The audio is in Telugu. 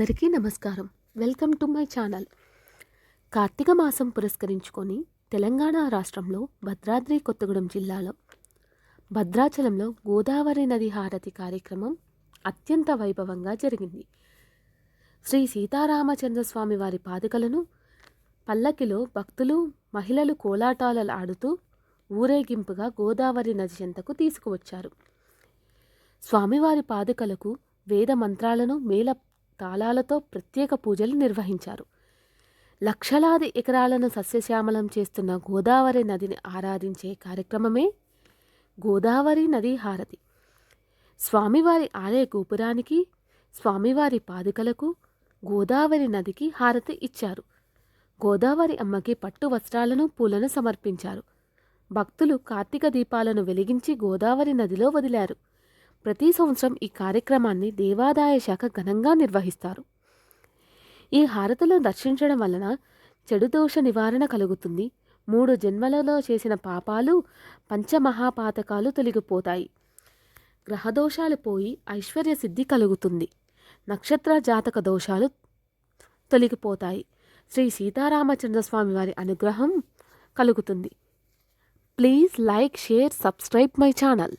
అందరికీ నమస్కారం. Welcome to my channel. Karthika మాసం పురస్కరించుకొని తెలంగాణ రాష్ట్రంలో భద్రాద్రి కొత్తగూడెం జిల్లాలో భద్రాచలంలో గోదావరి నది హారతి కార్యక్రమం అత్యంత వైభవంగా జరిగింది. శ్రీ సీతారామచంద్ర స్వామి వారి పాదుకలను పల్లకిలో భక్తులు మహిళలు కోలాటాలు ఆడుతూ ఊరేగింపుగా గోదావరి నది చెంతకు తీసుకువచ్చారు. స్వామివారి పాదుకలకు వేద మంత్రాలను మేళ తాళాలతో ప్రత్యేక పూజలు నిర్వహించారు. లక్షలాది ఎకరాలను సస్యశ్యామలం చేస్తున్న గోదావరి నదిని ఆరాధించే కార్యక్రమమే గోదావరి నది హారతి. స్వామివారి ఆలయ గోపురానికి స్వామివారి పాదుకలకు గోదావరి నదికి హారతి ఇచ్చారు. గోదావరి అమ్మకి పట్టు వస్త్రాలను పూలను సమర్పించారు. భక్తులు కార్తీక దీపాలను వెలిగించి గోదావరి నదిలో వదిలారు. ప్రతి సంవత్సరం ఈ కార్యక్రమాన్ని దేవాదాయ శాఖ ఘనంగా నిర్వహిస్తారు. ఈ హారతులను దర్శించడం వలన చెడు దోష నివారణ కలుగుతుంది. మూడు జన్మలలో చేసిన పాపాలు పంచమహాపాతకాలు తొలగిపోతాయి. గ్రహదోషాలు పోయి ఐశ్వర్య సిద్ధి కలుగుతుంది. నక్షత్ర జాతక దోషాలు తొలగిపోతాయి. శ్రీ సీతారామచంద్ర స్వామి వారి అనుగ్రహం కలుగుతుంది. Please like share subscribe my channel.